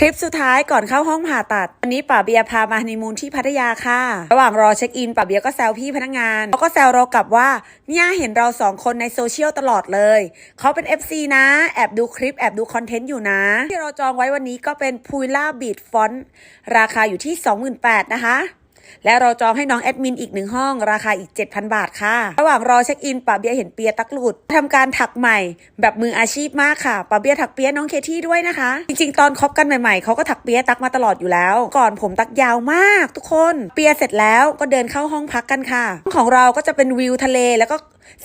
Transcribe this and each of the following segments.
ทริปสุดท้ายก่อนเข้าห้องผ่าตัด วันนี้ป่าเบียพามาฮันนีมูนที่พัทยาค่ะ ระหว่างรอเช็คอินป่าเบียก็แซวพี่พนักงานเขาก็แซวเรากลับว่าเนี่ยเห็นเราสองคนในโซเชียลตลอดเลย เขาเป็น FC นะ แอบดูคลิปแอบดูคอนเทนต์อยู่นะ ที่เราจองไว้วันนี้ก็เป็นพูล่าบีดฟอนต์ราคาอยู่ที่ 28,000นะคะ และเราจองให้น้องแอดมินอีกหนึ่งห้อง ราคาอีก 7,000 บาทค่ะ ระหว่างรอเช็คอินป่าเบียเห็นเปียตักหลุดทำการถักใหม่ แบบมืออาชีพมากค่ะป่าเบียถักเปียน้องเคที่ด้วยนะคะ จริงๆ ตอนคบกันใหม่ๆเขาก็ถักเปียตักมาตลอดอยู่แล้ว ก่อนผมตักยาวมาก ทุกคน เปียเสร็จแล้วก็เดินเข้าห้องพักกันค่ะห้องของเราก็จะเป็นวิวทะเลแล้วก็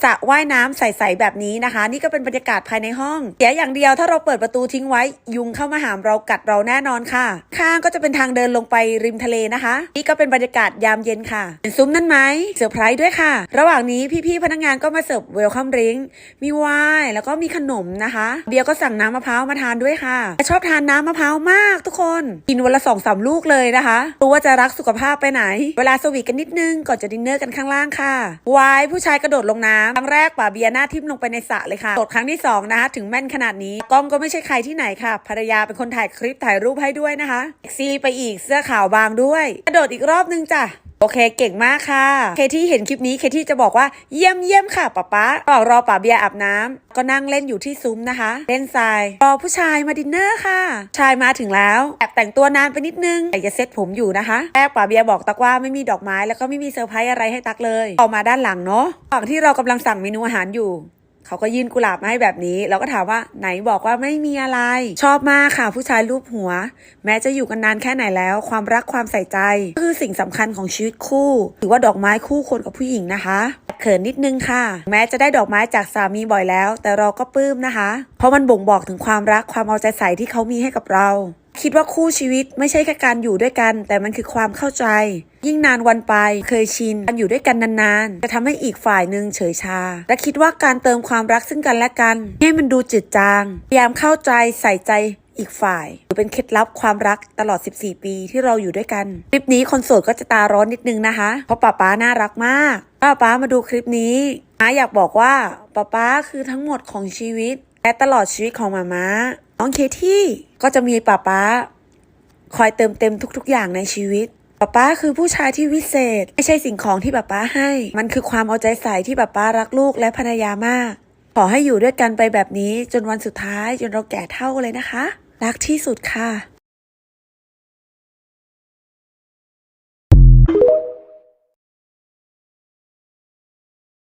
สระว่ายน้ำใสๆแบบนี้นะคะ นี่ก็เป็นบรรยากาศภายในห้องเสียอย่างเดียวถ้าเราเปิดประตูทิ้งไว้ยุงเข้ามาหามเรากัดเราแน่นอนค่ะ ข้างก็จะเป็นทางเดินลงไปริมทะเลนะคะ นี่ก็เป็นบรรยากาศยามเย็นค่ะเห็นซุ้มนั่นไหมเซอร์ไพรส์ด้วยค่ะ ระหว่างนี้พี่ๆพนักงานก็มาเสิร์ฟเวลคัมดริงมีไวน์แล้วก็มีขนมนะคะ เบียร์ก็สั่งน้ำมะพร้าวมาทานด้วยค่ะ ชอบทานน้ำมะพร้าวมากทุกคนกินวันละสองสามลูกเลยนะคะรู้ว่าจะรักสุขภาพไปไหน เวลาสวีทกันนิดนึงก่อนจะดินเนอร์กันข้างล่างค่ะวายผู้ชายกระโดดลงน้ำครั้งแรกป่าเบียร์หน้าทิ่มลงไปในสระเลยค่ะโดดครั้งที่สองนะคะถึงแม่นขนาดนี้กล้องก็ไม่ใช่ใครที่ไหนค่ะ ภรรยาเป็นคนถ่ายคลิปถ่ายรูปให้ด้วยนะคะซีไปอีกเสื้อขาวบางด้วย กระโดดอีกรอบนึงจ้ะ โอเคเก่งมากค่ะ เคที่เห็นคลิปนี้เคที่จะบอกว่าเยี่ยมเยี่ยมค่ะป๊าป๊าระหว่างรอป่าเบียร์อาบน้ำก็นั่งเล่นอยู่ที่ซุ้มนะคะ เล่นทรายรอผู้ชายมาดินเนอร์ค่ะ ชายมาถึงแล้วแอบแต่งตัวนานไปนิดนึงแต่จะเซ็ตผมอยู่นะคะแรกป่าเบียร์บอกตักว่าไม่มีดอกไม้แล้วก็ไม่มีเซอร์ไพรส์อะไรให้ตักเลยออกมาด้านหลังเนาะระหว่งที่เรากำลังสั่งเมนูอาหารอยู่ เขาก็ยื่นกุหลาบมาให้แบบนี้ เราก็ถามว่าไหนบอกว่าไม่มีอะไร ชอบมากค่ะ ผู้ชายรูปหัว แม้จะอยู่กันนานแค่ไหนแล้ว ความรักความใส่ใจก็คือสิ่งสำคัญของชีวิตคู่หรือว่าดอกไม้คู่คนกับผู้หญิงนะคะ เขินนิดนึงค่ะ แม้จะได้ดอกไม้จากสามีบ่อยแล้ว แต่เราก็ปลื้มนะคะ เพราะมันบ่งบอกถึงความรักความเอาใจใส่ที่เขามีให้กับเรา คิดว่าคู่ชีวิตไม่ใช่แค่การอยู่ด้วยกัน แต่มันคือความเข้าใจ ยิ่งนานวันไปเคยชินการอยู่ด้วยกันนานๆ จะทำให้อีกฝ่ายหนึ่งเฉยชา และคิดว่าการเติมความรักซึ่งกันและกัน ให้มันดูจืดจางพยายามเข้าใจใส่ใจอีกฝ่ายถือเป็นเคล็ดลับความรักตลอด 14 ปีที่เราอยู่ด้วยกัน คลิปนี้คนโสดก็จะตาร้อนนิดนึงนะคะ เพราะป้าป๊าน่ารักมากป้าป๊ามาดูคลิปนี้น้าอยากบอกว่าป้าป๊าคือทั้งหมดของชีวิต และตลอดชีวิตของมาม่า น้องเคที่ก็จะมีป้าป๊าคอยเติมเต็มทุก ๆ อย่างในชีวิตป๊าป๊าคือผู้ชายที่วิเศษ ไม่ใช่สิ่งของที่ป๊าป๊าให้ มันคือความเอาใจใส่ที่ป๊าป๊ารักลูกและภรรยามาก ขอให้อยู่ด้วยกันไปแบบนี้จนวันสุดท้ายจนเราแก่เท่าเลยนะคะ รักที่สุดค่ะ